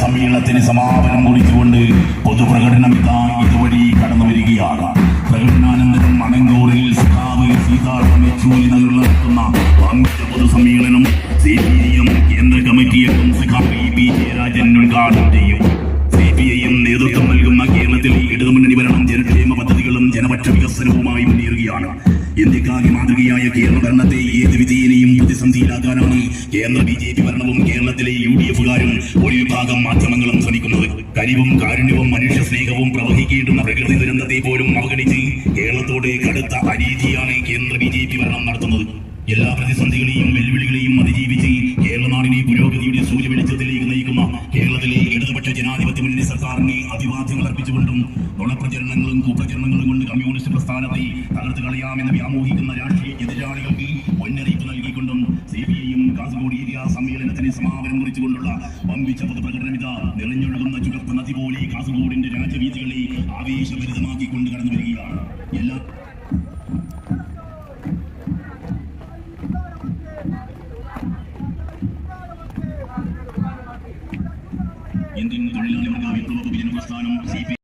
സമ്മേളനത്തിന് സമാപനം കുറിച്ചുകൊണ്ട് പൊതുപ്രകടനം ഇതാ ഇതുവഴി കടന്നു വരികയാണ്. പ്രകടനാനന്തരം മണങ്കൂറിൽ സഖാവ് സീതാറാം യെച്ചൂരി നടത്തുന്ന വാങ്ങിച്ച പൊതുസമ്മേളനം സി പി ഐ എം കേന്ദ്ര കമ്മിറ്റി അംഗം സഖാവ് പി ജയരാജൻ ഉദ്ഘാടനം ചെയ്യും. സി പി ഐ എം നേതൃത്വം നൽകുന്ന കേരളത്തിൽ ഇടതുമുന്നണി ഭരണം ജനക്ഷേമ പദ്ധതികളും ജനപക്ഷ വികസനവുമായി മുന്നേറുകയാണ്. ഇന്ത്യക്കാകെ മാതൃകയായ കേരള ഭരണത്തെ ഏത് വിധേയനെയും പ്രതിസന്ധിയിലാക്കാനാണ് കേന്ദ്ര ബി ജെ പി ഭരണവും കേരളത്തിലെ യു ഡി എഫുകാരും ഒരു വിഭാഗം മാധ്യമങ്ങളും ശ്രമിക്കുന്നത്. കരിവും കാരുണ്യവും മനുഷ്യ സ്നേഹവും പ്രവഹിക്കേണ്ടുന്ന പ്രകൃതി ദുരന്തത്തെ പോലും അവഗണിച്ച് കേരളത്തോട് കടുത്ത അനീതിയാണ് കേന്ദ്ര ബി ജെ പി ഭരണം നടത്തുന്നത്. എല്ലാ പ്രതിസന്ധികളെയും വെല്ലുവിളികളെയും അതിജീവിച്ച് കേരളനാടിനെ പുരോഗതിയുടെ സൂര്യ വെളിച്ചത്തിലേക്ക് നയിക്കുന്ന കേരളത്തിലെ ഇടതുപക്ഷ ജനാധിപത്യ മുന്നണി സർക്കാരിനെ അഭിവാദ്യങ്ങൾ അർപ്പിച്ചുകൊണ്ടും നുണപ്രചരണങ്ങളും കുപ്രചരണങ്ങളും കൊണ്ട് കമ്മ്യൂണിസ്റ്റ് പ്രസ്ഥാനത്തെ തകർത്ത് കളയാമെന്ന് വ്യാമോഹിക്കുന്ന രാഷ്ട്രീയ എതിരാളികൾക്ക് മുന്നറിയിപ്പ് നൽകിക്കൊണ്ടും സി പി ഐയും കാസർഗോഡ് ഏരിയ സമ്മേളനത്തിന് സമാപനം കുറിച്ചുകൊണ്ടുള്ള വമ്പിച്ച പൊതുപ്രകടനം ഇതാ നിറഞ്ഞൊഴുകുന്ന ചുവപ്പ് നദി പോലെ കാസർഗോഡിന്റെ രാജവീതികളെ ആവേശഭരിതമാക്കിക്കൊണ്ട് കടന്നു വരികയാണ്. എല്ലാ ഇന്ത്യൻ തൊഴിലാളി വർഗ വിപ്ലവ വിഭജന പ്രസ്ഥാനം സി പി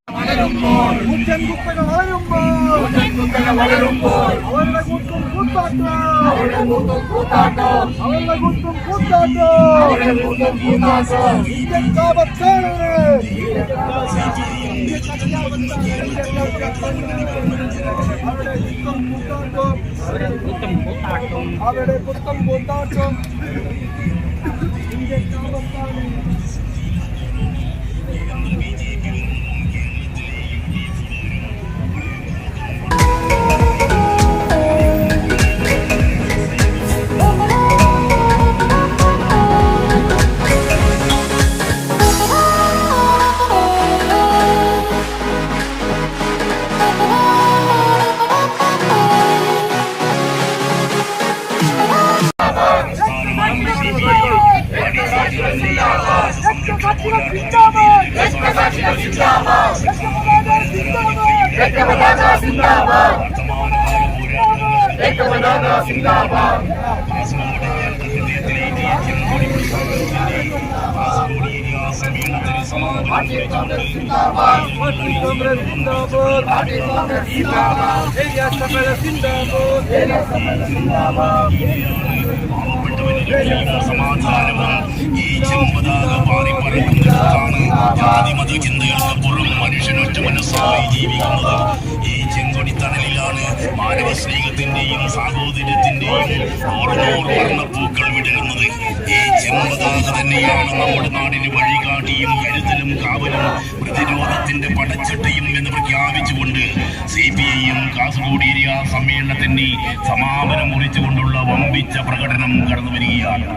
അവിടെ ജാതിമത ചിന്തകൾക്ക് പുറം മനുഷ്യനൊറ്റ മനസ്സായി ജീവിക്കുന്നത് ഓർമ്മോർ വർണപ്പൂക്കൾ വിടരുന്നത് ഈ ചെമ്പതാക തന്നെയാണ് നമ്മുടെ നാടിന് വഴികാട്ടിയും കരുതലും കാവലും പ്രതിരോധത്തിന്റെ പടച്ചട്ടയും എന്ന് പ്രഖ്യാപിച്ചുകൊണ്ട് സി പി ഐയും കാസർഗോഡ് ഏരിയ സമ്മേളനത്തിന് സമാപനം കുറിച്ചുകൊണ്ടുള്ള വമ്പിച്ച പ്രകടനം കടന്നു വരികയാണ്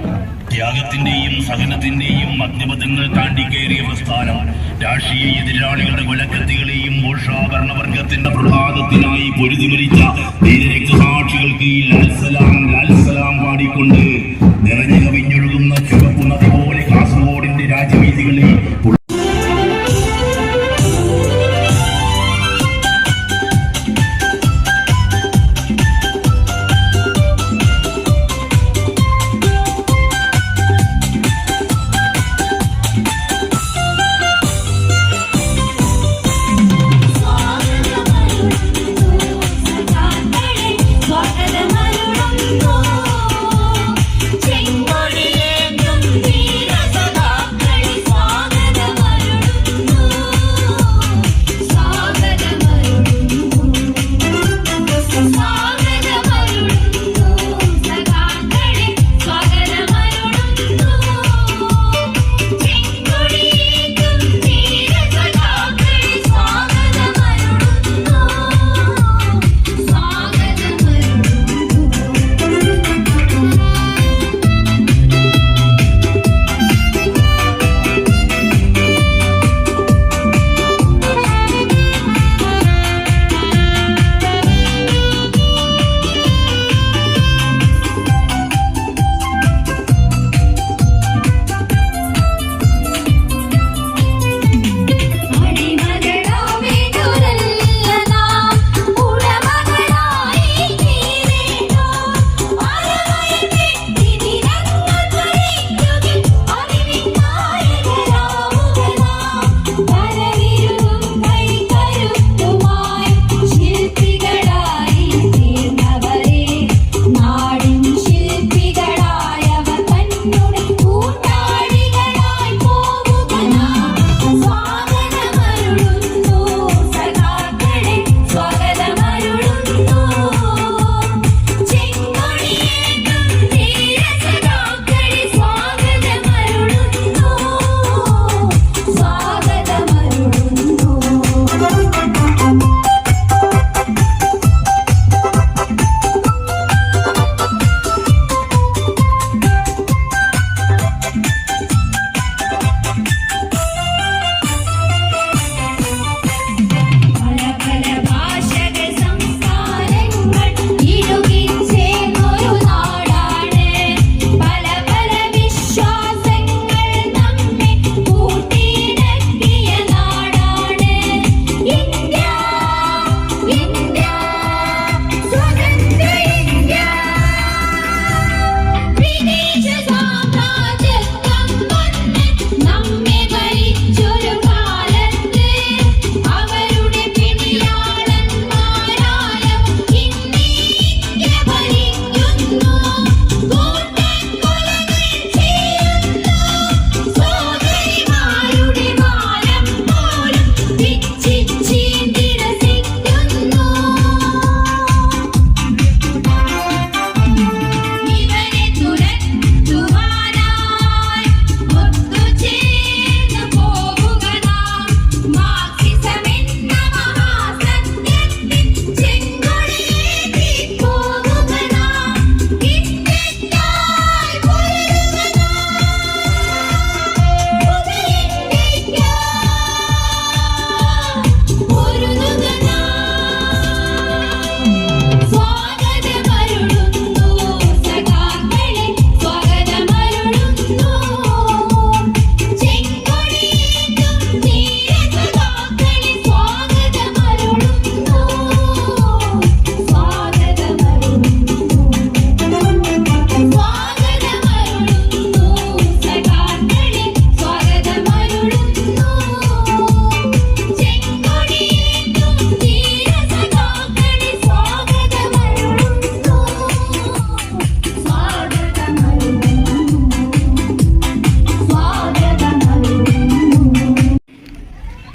ത്യാഗത്തിന്റെയും സഹനത്തിന്റെയും അഗ്നിപഥങ്ങൾ താണ്ടി കയറിയ പ്രസ്ഥാനം രാഷ്ട്രീയ എതിരാളികളുടെ കൊലക്കത്തികളെയും മോഷാഭരണവർഗത്തിന്റെ പ്രഭാതത്തിനായി പൊരുതിമരിച്ച ധീരരക്തസാക്ഷികൾക്ക് ഈ ലാൽസലാം பாடிக்கொண்டு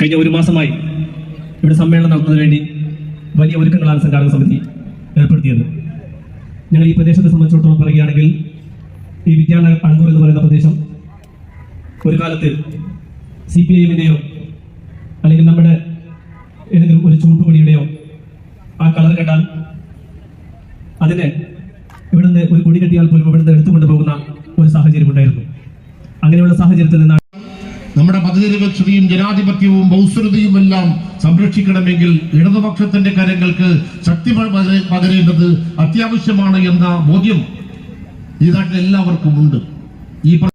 കഴിഞ്ഞ ഒരു മാസമായി ഇവിടെ സമ്മേളനം നടത്തുന്നതിന് വേണ്ടി വലിയ ഒരുക്കങ്ങളാണ് സംഘാടക സമിതി ഏർപ്പെടുത്തിയത്. ഞങ്ങൾ ഈ പ്രദേശത്തെ സംബന്ധിച്ചിടത്തോളം പറയുകയാണെങ്കിൽ ഈ വിജ്ഞാന അണങ്കൂർ എന്ന് പറയുന്ന പ്രദേശം ഒരു കാലത്ത് സി പി ഐ എമ്മിന്റെയോ അല്ലെങ്കിൽ നമ്മുടെ ഏതെങ്കിലും ഒരു ചൂണ്ടുകൊടിയുടെയോ ആ കളർ കണ്ടാൽ അതിനെ ഇവിടുന്ന് ഒരു കൊടി കെട്ടിയാൽ പോലും ഇവിടുന്ന് എടുത്തുകൊണ്ട് പോകുന്ന ഒരു സാഹചര്യം ഉണ്ടായിരുന്നു. അങ്ങനെയുള്ള സാഹചര്യത്തിൽ നിന്നാണ് മതനിരപേക്ഷതയും ജനാധിപത്യവും ബൗസൃതയും എല്ലാം സംരക്ഷിക്കണമെങ്കിൽ ഇടതുപക്ഷത്തിന്റെ കരങ്ങൾക്ക് ശക്തി പകരേണ്ടത് അത്യാവശ്യമാണ് എന്ന ബോധ്യം ഈ നാട്ടിൽ എല്ലാവർക്കും ഉണ്ട് ഈ